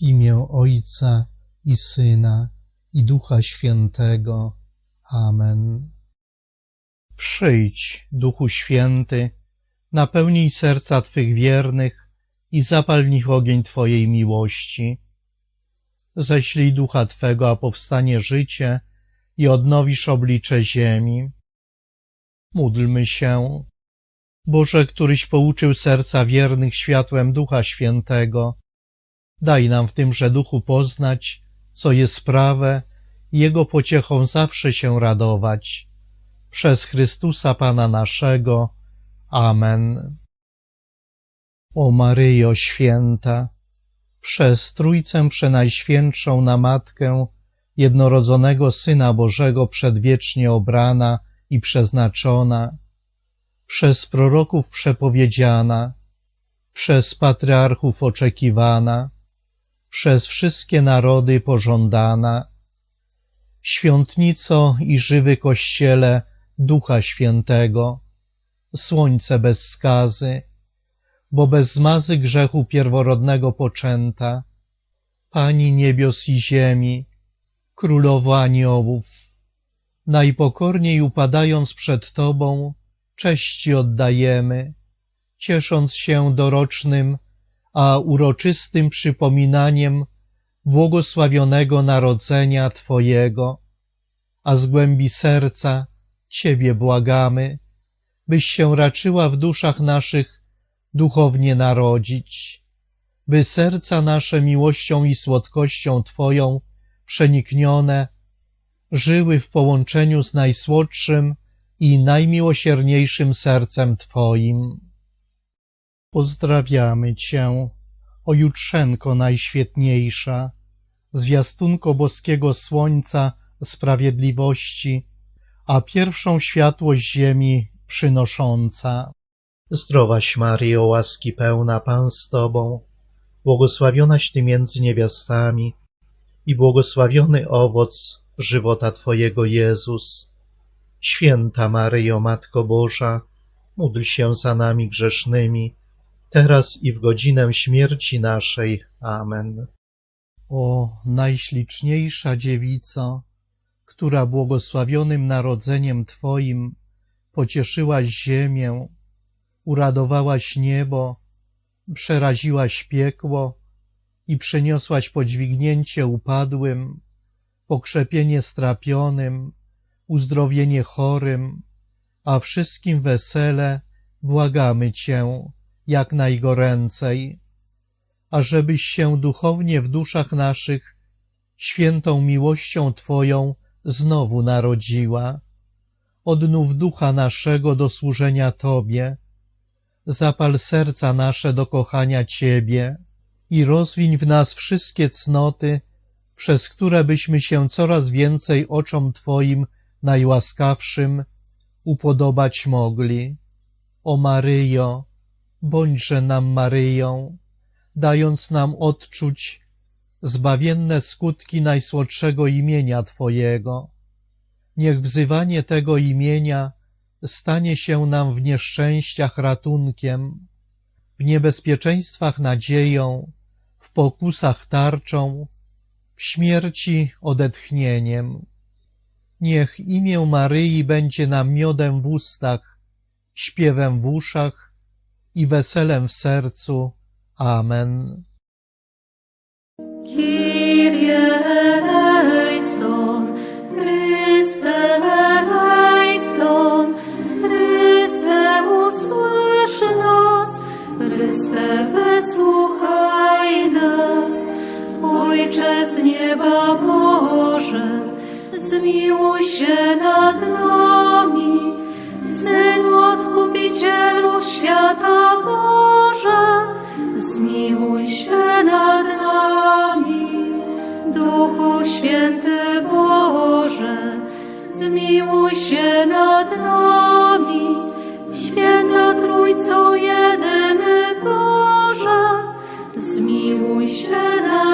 Imię Ojca i Syna i Ducha Świętego. Amen. Przyjdź, Duchu Święty, napełnij serca Twych wiernych i zapal w nich ogień Twojej miłości. Ześlij Ducha Twego, a powstanie życie i odnowisz oblicze ziemi. Módlmy się. Boże, któryś pouczył serca wiernych światłem Ducha Świętego, daj nam w tymże duchu poznać, co jest prawe i Jego pociechą zawsze się radować. Przez Chrystusa Pana naszego. Amen. O Maryjo Święta, przez Trójcę Przenajświętszą na Matkę jednorodzonego Syna Bożego przedwiecznie obrana i przeznaczona, przez proroków przepowiedziana, przez patriarchów oczekiwana, przez wszystkie narody pożądana, świątnico i żywy Kościele Ducha Świętego, słońce bez skazy, bo bez zmazy grzechu pierworodnego poczęta, Pani niebios i ziemi, Królowo aniołów, najpokorniej upadając przed Tobą, cześci oddajemy, ciesząc się dorocznym, a uroczystym przypominaniem błogosławionego narodzenia Twojego, a z głębi serca Ciebie błagamy, byś się raczyła w duszach naszych duchownie narodzić, by serca nasze miłością i słodkością Twoją przeniknione żyły w połączeniu z najsłodszym i najmiłosierniejszym sercem Twoim. Pozdrawiamy Cię, o Jutrzenko najświetniejsza, zwiastunko boskiego słońca sprawiedliwości, a pierwszą światłość ziemi przynosząca. Zdrowaś Maryjo, łaski pełna, Pan z Tobą, błogosławionaś Ty między niewiastami i błogosławiony owoc żywota Twojego Jezus. Święta Maryjo, Matko Boża, módl się za nami grzesznymi, teraz i w godzinę śmierci naszej. Amen. O najśliczniejsza dziewico, która błogosławionym narodzeniem Twoim pocieszyłaś ziemię, uradowałaś niebo, przeraziłaś piekło i przyniosłaś podźwignięcie upadłym, pokrzepienie strapionym, uzdrowienie chorym, a wszystkim wesele błagamy Cię jak najgoręcej, ażebyś się duchownie w duszach naszych świętą miłością Twoją znowu narodziła. Odnów ducha naszego do służenia Tobie, zapal serca nasze do kochania Ciebie i rozwiń w nas wszystkie cnoty, przez które byśmy się coraz więcej oczom Twoim najłaskawszym upodobać mogli. O Maryjo, bądźże nam Maryją, dając nam odczuć zbawienne skutki najsłodszego imienia Twojego. Niech wzywanie tego imienia stanie się nam w nieszczęściach ratunkiem, w niebezpieczeństwach nadzieją, w pokusach tarczą, w śmierci odetchnieniem. Niech imię Maryi będzie nam miodem w ustach, śpiewem w uszach i weselem w sercu. Amen. Chryste wysłuchaj nas. Ojcze z nieba Boże, zmiłuj się nad nami, Synu Odkupicielu świata zmiłuj się nad nami. Duchu Święty Boże, zmiłuj się nad nami. Święta Trójco jedyny Boże, zmiłuj się nad nami.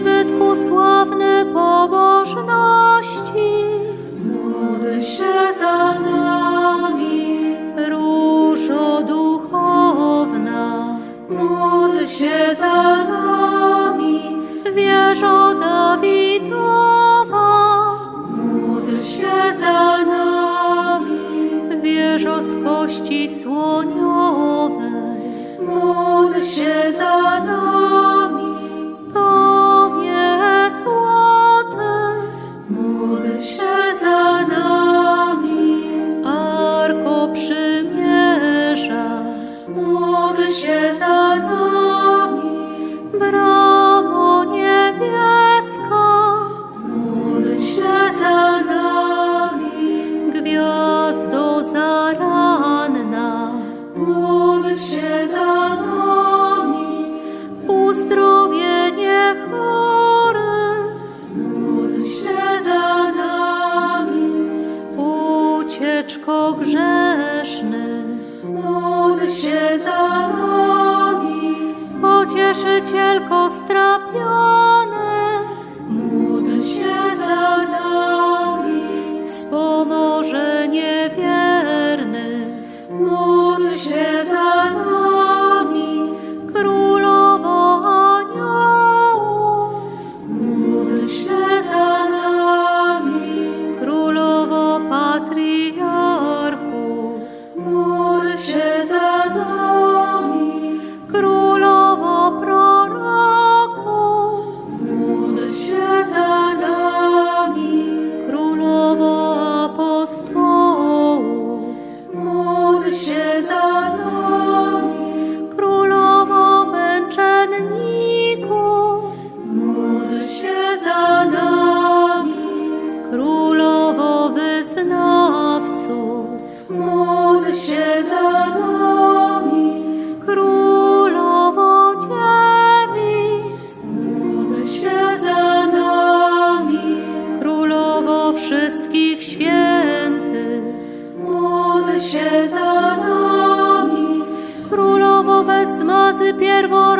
przybytku sławny pobożności. Módl się za nami, Różo duchowna. Módl się za nami, wieżo Dawida. pierworodny.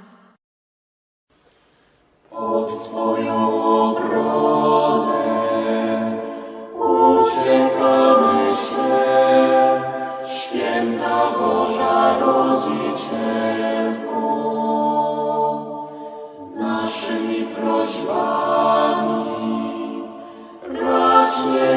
Uciekamy się, święta Boża Rodzicielko, naszymi prośbami racz nie